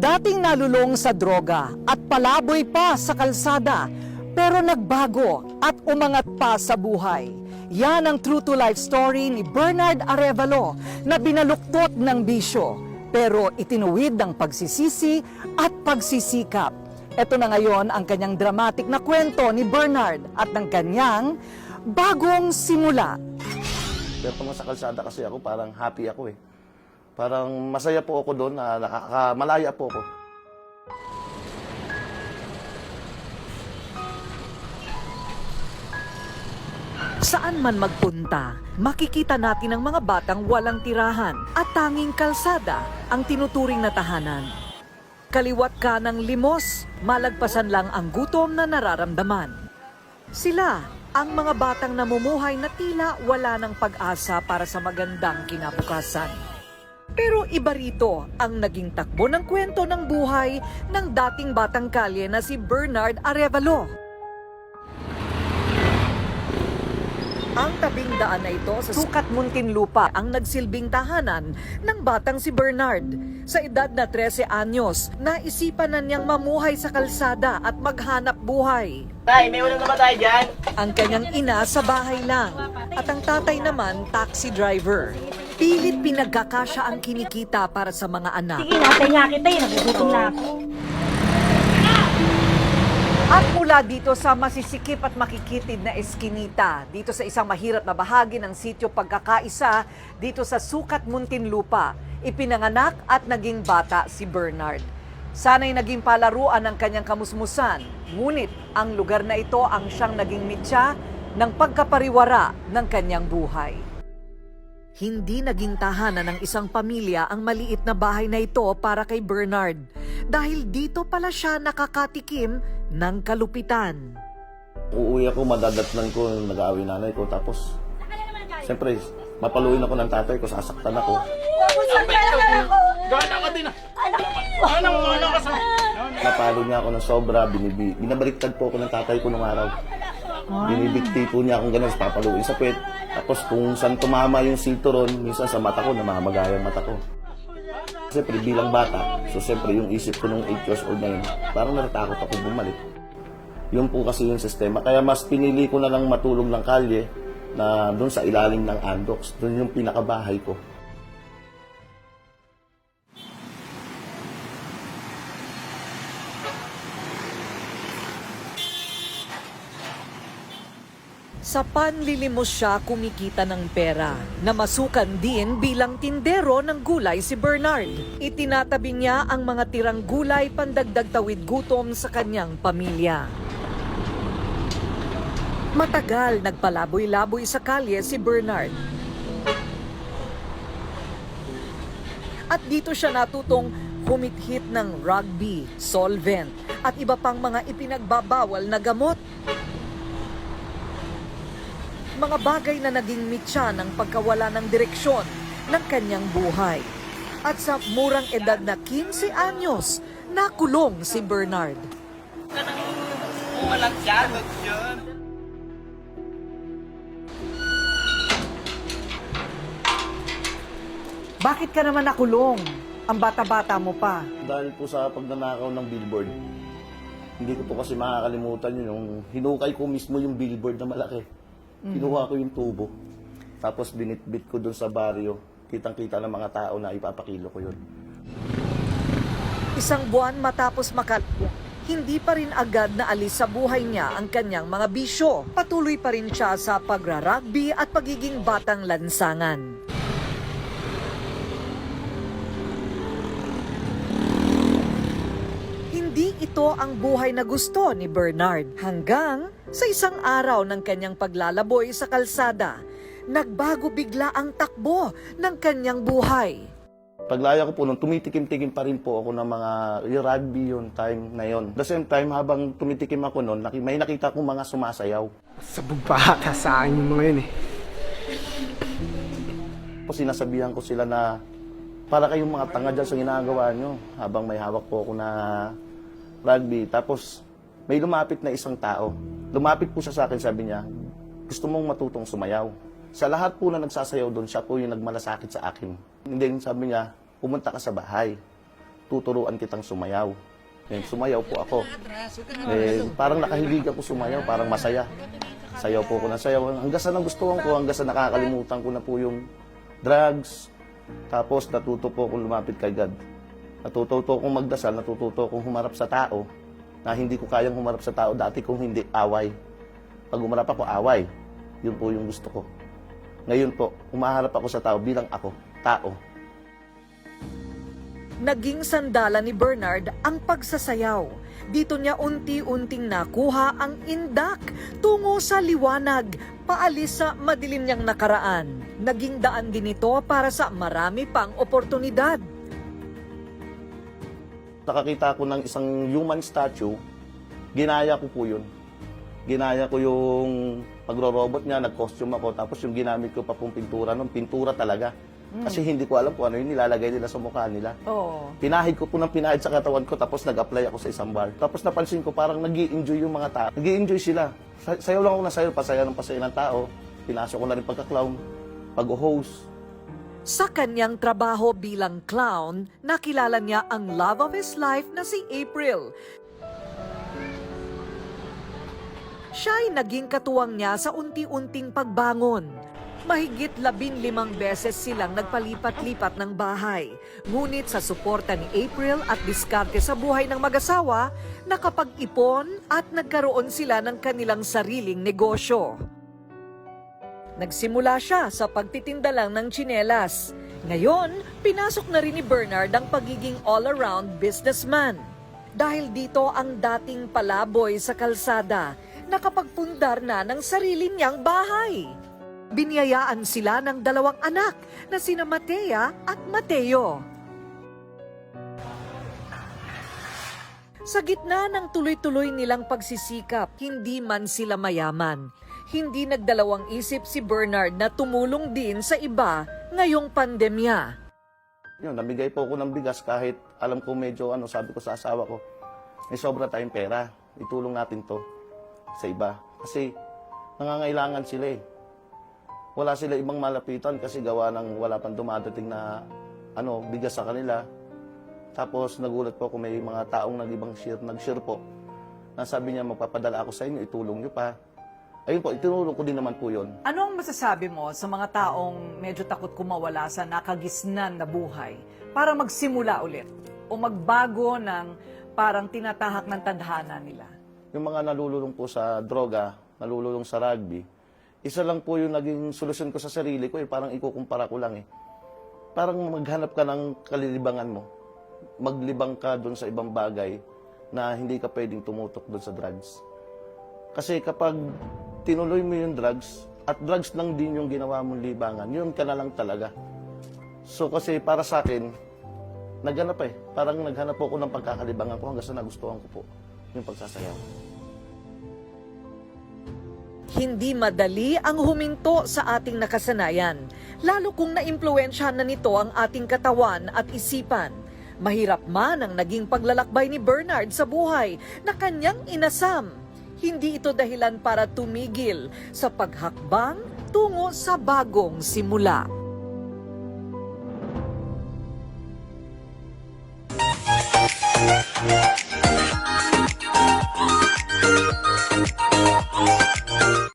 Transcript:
Dating nalulong sa droga at palaboy pa sa kalsada, pero nagbago at umangat pa sa buhay. Yan ang true to life story ni Bernard Arevalo na binaluktot ng bisyo, pero itinuwid ng pagsisisi at pagsisikap. Ito na ngayon ang kanyang dramatic na kwento ni Bernard at ng kanyang bagong simula. Pero nasa kalsada kasi ako, parang happy ako eh. Parang masaya po ako doon, na nakakamalaya po ako. Saan man magpunta, makikita natin ang mga batang walang tirahan at tanging kalsada ang tinuturing na tahanan. Kaliwat ka ng limos, malagpasan lang ang gutom na nararamdaman. Sila ang mga batang namumuhay na tila wala ng pag-asa para sa magandang kinabukasan. Pero iba rito ang naging takbo ng kwento ng buhay ng dating batang kalye na si Bernard Arevalo. Ang tabing daan na ito sa Sukat Muntinlupa ang nagsilbing tahanan ng batang si Bernard. Sa edad na 13 anyos, naisipan na niyang mamuhay sa kalsada at maghanap buhay. Tay, may ulam na ba tayo dyan? Ang kanyang ina sa bahay lang at ang tatay naman taxi driver. Pilit pinagkakasya ang kinikita para sa mga anak. Sige, natay nga kita eh. Nagugutom na ako. At mula dito sa masisikip at makikitid na eskinita, dito sa isang mahirap na bahagi ng sityo pagkakaisa, dito sa Sukat Muntinlupa, ipinanganak at naging bata si Bernard. Sana'y naging palaruan ng kanyang kamusmusan, ngunit ang lugar na ito ang siyang naging mitya ng pagkapariwara ng kanyang buhay. Hindi naging tahanan ng isang pamilya ang maliit na bahay na ito para kay Bernard dahil dito pala siya nakakatikim ng kalupitan. Uuwi ako, madadatnan ko, nag-aaway nanay ko, tapos, siyempre, mapaluin ako ng tatay ko, sasaktan ako. Gana ka din ah! Anong ano ka sa... Napalo niya ako ng sobra, binibi, binabaliktad po ako ng tatay ko nung araw. Binibigti po niya akong ganun, papaluin sa puwet. Tapos kung saan tumama yung sinturon, minsan sa mata ko, namamagaya ang mata ko. Siyempre, bilang bata, so siyempre yung isip ko nung 8 years old na yun, parang natatakot ako bumalik. Yun po kasi yung sistema. Kaya mas pinili ko na lang matulog ng kalye na doon sa ilalim ng Andox. Doon yung pinakabahay ko. Sa panlilimos siya kumikita ng pera na masukan din bilang tindero ng gulay si Bernard. Itinatabi niya ang mga tirang gulay pandagdag tawid gutom sa kanyang pamilya. Matagal nagpalaboy-laboy sa kalye si Bernard. At dito siya natutong humithit ng rugby, solvent at iba pang mga ipinagbabawal na gamot mga bagay na naging mitya ng pagkawala ng direksyon ng kanyang buhay. At sa murang edad na 15 anyos, nakulong si Bernard. Bakit ka naman nakulong? Ang bata-bata mo pa. Dahil po sa pagnanakaw ng billboard, hindi ko po kasi makakalimutan yun. Yung hinukay ko mismo yung billboard na malaki. Kinuha ko yung tubo. Tapos binitbit ko dun sa baryo. Kitang-kita ng mga tao na ipapakilo ko yun. Isang buwan matapos makal... Hindi pa rin agad na alis sa buhay niya ang kanyang mga bisyo. Patuloy pa rin siya sa pagrarugby at pagiging batang lansangan. Hindi ito ang buhay na gusto ni Bernard hanggang sa isang araw ng kanyang paglalaboy sa kalsada, nagbago bigla ang takbo ng kanyang buhay. Paglaya ko po nung tumitikim-tikim pa rin po ako ng mga yung rugby yun time na yun. The same time, habang tumitikim ako noon, may nakita kong mga sumasayaw. Sabog pa ata sa akin yung mga yun eh. po sinasabihan ko sila na para kayong mga tanga dyan sa ginagawa nyo habang may hawak po ako na rugby. Tapos may lumapit na isang tao. Lumapit po siya sa akin, sabi niya, gusto mong matutong sumayaw. Sa lahat po na nagsasayaw doon, siya po yung nagmalasakit sa akin. Then sabi niya, pumunta ka sa bahay. tuturuan kitang sumayaw. Ngayon, sumayaw po ako. Eh, parang nakahilig ako sumayaw, parang masaya. Sayaw po ako ng sayaw. Hanggang sa nagustuhan ko, hanggang sa nakakalimutan ko na po yung drugs. Tapos natuto po akong lumapit kay God. Natuto akong magdasal, natututo akong humarap sa tao na hindi ko kayang humarap sa tao dati kung hindi away. Pag humarap ako, away. Yun po yung gusto ko. Ngayon po, umaharap ako sa tao bilang ako, tao. Naging sandala ni Bernard ang pagsasayaw. Dito niya unti-unting nakuha ang indak tungo sa liwanag, paalis sa madilim niyang nakaraan. Naging daan din ito para sa marami pang oportunidad. Nakakita ko ng isang human statue, ginaya ko po yun. Ginaya ko yung pagro-robot niya, nag-costume ako, tapos yung ginamit ko pa pong pintura, nung pintura talaga. Kasi hindi ko alam kung ano yung nilalagay nila sa mukha nila. Oh. Pinahid ko po ng pinahid sa katawan ko, tapos nag-apply ako sa isang bar. Tapos napansin ko, parang nag enjoy yung mga tao. nag enjoy sila. Sa- Sayaw lang ako na sayaw, pasaya ng pasaya ng tao. Pinasok ko na rin pagka-clown, pag-host. Sa kanyang trabaho bilang clown, nakilala niya ang love of his life na si April. Siya'y naging katuwang niya sa unti-unting pagbangon. Mahigit labing limang beses silang nagpalipat-lipat ng bahay. Ngunit sa suporta ni April at diskarte sa buhay ng mag-asawa, nakapag-ipon at nagkaroon sila ng kanilang sariling negosyo. Nagsimula siya sa pagtitinda lang ng tsinelas. Ngayon, pinasok na rin ni Bernard ang pagiging all-around businessman. Dahil dito ang dating palaboy sa kalsada, nakapagpundar na ng sarili niyang bahay. Biniyayaan sila ng dalawang anak na sina Matea at Mateo. Sa gitna ng tuloy-tuloy nilang pagsisikap, hindi man sila mayaman. Hindi nagdalawang isip si Bernard na tumulong din sa iba ngayong pandemya. Yun, namigay po ako ng bigas kahit alam ko medyo ano, sabi ko sa asawa ko, may sobra tayong pera. Itulong natin to sa iba. Kasi nangangailangan sila eh. Wala sila ibang malapitan kasi gawa ng wala pang dumadating na ano, bigas sa kanila. Tapos nagulat po ako may mga taong nag-ibang share, nag-share po. Na sabi niya, magpapadala ako sa inyo, itulong niyo pa. Ayun po, itinulong ko din naman po yun. Ano ang masasabi mo sa mga taong medyo takot kumawala sa nakagisnan na buhay para magsimula ulit o magbago ng parang tinatahak ng tadhana nila? yung mga nalululong po sa droga, nalululong sa rugby, isa lang po yung naging solusyon ko sa sarili ko, eh, parang ikukumpara ko lang eh. Parang maghanap ka ng kalilibangan mo. Maglibang ka doon sa ibang bagay na hindi ka pwedeng tumutok doon sa drugs. Kasi kapag tinuloy mo yung drugs, at drugs lang din yung ginawa mong libangan, yun ka na lang talaga. So kasi para sa akin, naghanap eh. Parang naghanap po ako ng pagkakalibangan ko hanggang sa nagustuhan ko po yung pagsasayaw. Hindi madali ang huminto sa ating nakasanayan, lalo kung naimpluwensyahan na nito ang ating katawan at isipan. Mahirap man ang naging paglalakbay ni Bernard sa buhay na kanyang inasam. Hindi ito dahilan para tumigil sa paghakbang tungo sa bagong simula.